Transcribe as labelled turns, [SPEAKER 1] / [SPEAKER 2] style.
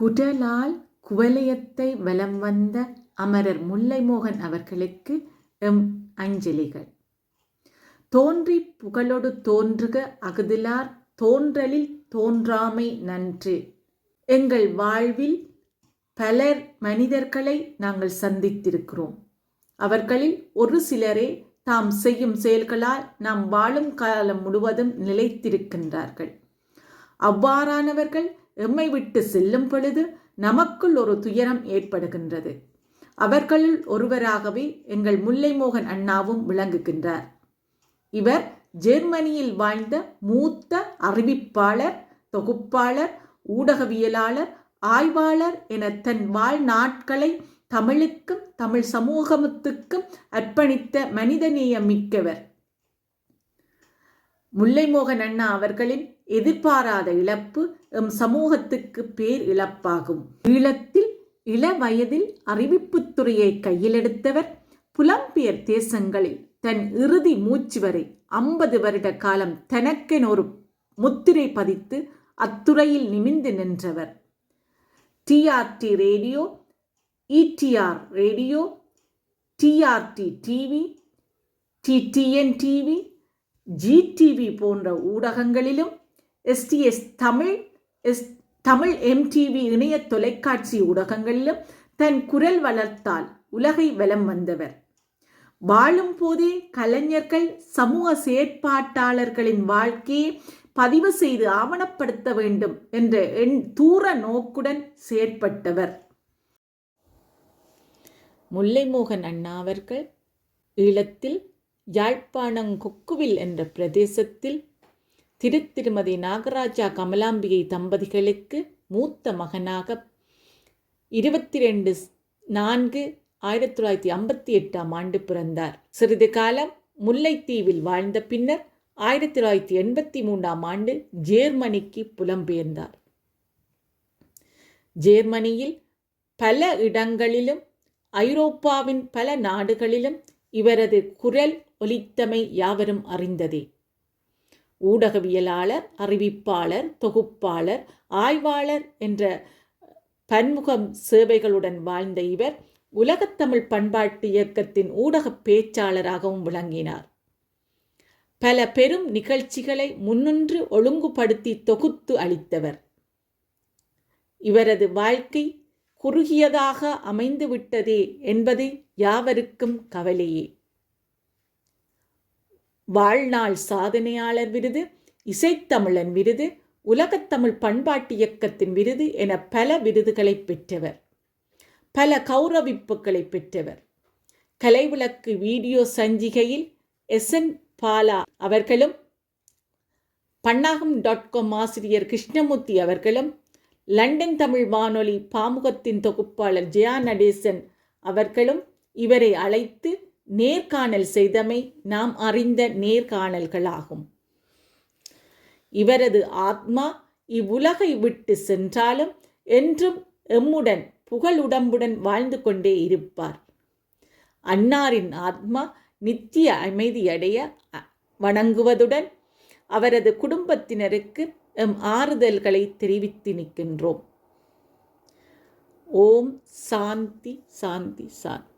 [SPEAKER 1] குடலால் குவலயத்தை வலம் வந்த அமரர் முல்லைமோகன் அவர்களுக்கு எம் அஞ்சலிகள். தோன்றி புகழொடு தோன்றுக அகுதிலார் தோன்றலில் தோன்றாமை நன்று. எங்கள் வாழ்வில் பலர் மனிதர்களை நாங்கள் சந்தித்திருக்கிறோம். அவர்களில் ஒரு சிலரே தாம் செய்யும் செயல்களால் நாம் வாழும் காலம் முழுவதும் நிலைத்திருக்கின்றார்கள். அவ்வாறானவர்கள் எம்மை விட்டு செல்லும் பொழுது நமக்குள் ஒரு துயரம் ஏற்படுகின்றது. அவர்களுள் ஒருவராகவே எங்கள் முல்லைமோகன் அண்ணாவும் விளங்குகின்றார். இவர் ஜெர்மனியில் வாழ்ந்த மூத்த அறிவிப்பாளர் தொகுப்பாளர் ஊடகவியலாளர் ஆய்வாளர் என தன் வாழ்நாட்களை தமிழுக்கும் தமிழ் சமூகத்துக்கும் அர்ப்பணித்த மனிதநேயம் மிக்கவர் முல்லைமோகன் அண்ணா அவர்களின் எதிர்பாராத இழப்பு எம் சமூகத்துக்கு பேர் இழப்பாகும். ஈழத்தில் இள வயதில் அறிவிப்புத்துறையை கையிலெடுத்தவர் புலம்பெயர் தேசங்களில் தன் இறுதி மூச்சு வரை ஐம்பது வருட காலம் தனக்கென ஒரு முத்திரை பதித்து அத்துறையில் நிமிந்து நின்றவர். TRT radio ETR radio TRT TV TTN TV GTV போன்ற ஊடகங்களிலும் STS Tamil S Tamil MTV இணைய தொலைக்காட்சி ஊடகங்களிலும் தன் குரல் வளர்த்தால் உலகை வலம் வந்தவர். வாழும் போதே கலைஞர்கள் சமூக செயற்பாட்டாளர்களின் வாழ்க்கையை பதிவு செய்து ஆவணப்படுத்த வேண்டும் என்ற எண் தூர நோக்குடன் செயற்பட்டவர். முல்லைமோகன் அண்ணா அவர்கள் ஈழத்தில் யாழ்ப்பாணம் கொக்குவில் என்ற பிரதேசத்தில் திருத்திருமதி நாகராஜா கமலாம்பிகை தம்பதிகளுக்கு மூத்த மகனாக இருபத்தி ரெண்டு நான்கு ஆயிரத்தி தொள்ளாயிரத்தி ஐம்பத்தி எட்டாம் ஆண்டு பிறந்தார். சிறிது காலம் முல்லைத்தீவில் வாழ்ந்த பின்னர் ஆயிரத்தி தொள்ளாயிரத்தி எண்பத்தி மூன்றாம் ஆண்டு ஜேர்மனிக்கு புலம்பெயர்ந்தார். ஜேர்மனியில் பல இடங்களிலும் ஐரோப்பாவின் பல நாடுகளிலும் இவரது குரல் ஒலித்தமை யாவரும் அறிந்ததே. ஊடகவியலாளர் அறிவிப்பாளர் தொகுப்பாளர் ஆய்வாளர் என்ற பன்முகம் சேவைகளுடன் வாழ்ந்த இவர் உலகத்தமிழ் பண்பாட்டு இயக்கத்தின் ஊடக பேச்சாளராகவும் விளங்கினார். பல பெரும் நிகழ்ச்சிகளை முன்னின்று ஒழுங்குபடுத்தி தொகுத்து அளித்தவர். இவரது வாழ்க்கை குறுகியதாக அமைந்துவிட்டதே என்பது யாவருக்கும் கவலையே. வாழ்நாள் சாதனையாளர் விருது இசைத்தமிழன் விருது உலகத்தமிழ் பண்பாட்டு இயக்கத்தின் விருது என பல விருதுகளை பெற்றவர். பல கௌரவிப்புகளை பெற்றவர். கலைவிளக்கு வீடியோ சஞ்சிகையில் எஸ். என். பாலா அவர்களும் பன்னாகம் டாட் காம் ஆசிரியர் கிருஷ்ணமூர்த்தி அவர்களும் லண்டன் தமிழ் வானொலி பாமுகத்தின் தொகுப்பாளர் ஜெயா நடேசன் அவர்களும் இவரை அழைத்து நேர்காணல் செய்தமை நாம் அறிந்த நேர்காணல்களாகும். இவரது ஆத்மா இவ்வுலகை விட்டு சென்றாலும் என்றும் எம்முடன் புகழுடம்புடன் வாழ்ந்து கொண்டே இருப்பார். அன்னாரின் ஆத்மா நித்திய அமைதியடைய வணங்குவதுடன் அவரது குடும்பத்தினருக்கு எம் ஆறுதல்களை தெரிவித்து நிற்கின்றோம். ஓம் சாந்தி சாந்தி சாந்தி.